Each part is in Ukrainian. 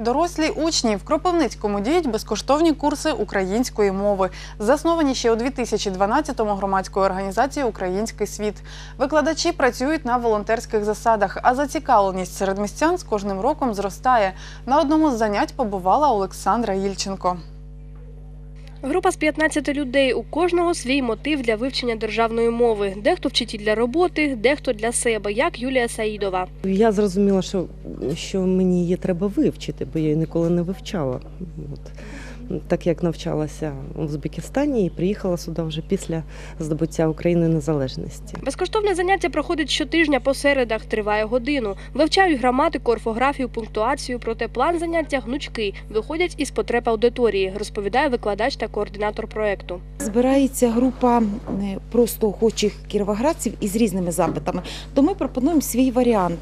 Дорослі учні в Кропивницькому діють безкоштовні курси української мови, засновані ще у 2012-му громадською організацією Український світ. Викладачі працюють на волонтерських засадах, а зацікавленість серед містян з кожним роком зростає. На одному з занять побувала Олександра Ільченко. Група з 15 людей. У кожного свій мотив для вивчення державної мови. Дехто вчить для роботи, дехто для себе, як Юлія Саїдова. Я зрозуміла, що, що мені її треба вивчити, бо я її ніколи не вивчала. От. Так як навчалася в Узбекистані і приїхала сюди вже після здобуття України незалежності. Безкоштовне заняття проходить щотижня по середах, триває годину. Вивчають граматику, орфографію, пунктуацію, проте план заняття гнучкий. Виходять із потреб аудиторії, розповідає викладач та координатор проекту. Збирається група е, просто охочих кіровоградців із різними запитами. То ми пропонуємо свій варіант.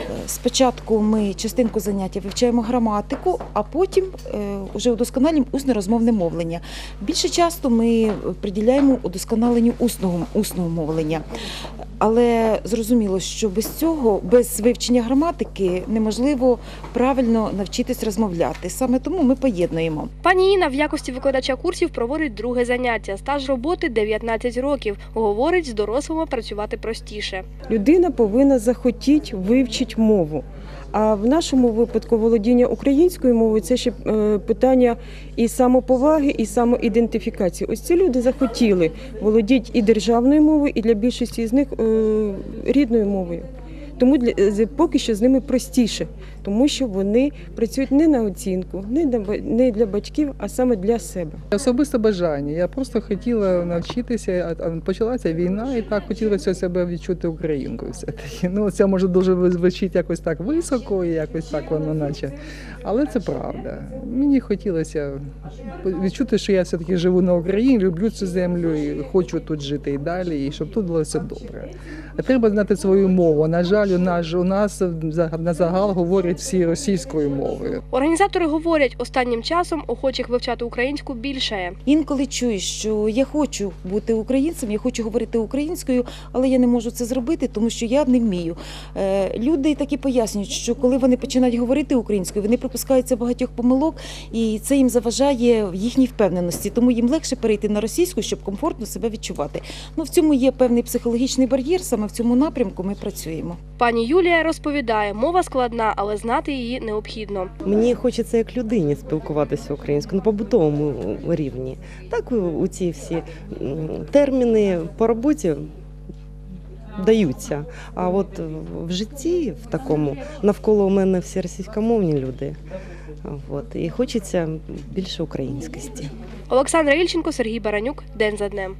Е, Спочатку ми частинку заняття вивчаємо граматику, а потім вже удосконалюємо усне розмовне мовлення. Більше часто ми приділяємо удосконаленню усного, усного мовлення. Але зрозуміло, що без цього, без вивчення граматики, неможливо правильно навчитись розмовляти. Саме тому ми поєднуємо. Пані Інна в якості викладача курсів проводить друге заняття. Стаж роботи 19 років. Говорить, з дорослими працювати простіше. людина повинна захотіти вивчити мову. А в нашому випадку володіння українською мовою це ще е, питання і самоповаги, і самоідентифікації. Ось ці люди захотіли володіти і державною мовою, і для більшості з них е, рідною мовою. Тому для поки що з ними простіше, тому що вони працюють не на оцінку, не для, не для батьків, а саме для себе. Особисте бажання. Я просто хотіла навчитися, почалася війна, і так хотілося себе відчути українкою. Ну це може дуже звучить якось так високо, і якось так воно, наче. Але це правда. Мені хотілося відчути, що я все таки живу на Україні, люблю цю землю і хочу тут жити і далі, і щоб тут було все добре. А треба знати свою мову. На жаль, у нас у нас на загал говорять всі російською мовою. Організатори говорять, останнім часом охочих вивчати українську більшає. Інколи чую, що я хочу бути українцем, я хочу говорити українською, але я не можу це зробити, тому що я не вмію. Е, Люди такі пояснюють, що коли вони починають говорити українською, вони припускаються багатьох помилок, і це їм заважає в їхній впевненості. Тому їм легше перейти на російську, щоб комфортно себе відчувати. Ну в цьому є певний психологічний бар'єр. Саме в цьому напрямку ми працюємо. Пані Юлія розповідає, мова складна, але знати її необхідно. Мені хочеться як людині спілкуватися українською на побутовому рівні. Так у- ці всі терміни по роботі даються. А от в житті в такому навколо мене всі російськомовні люди. От, і хочеться більше українськості. Олександра Ільченко, Сергій Баранюк. День за днем.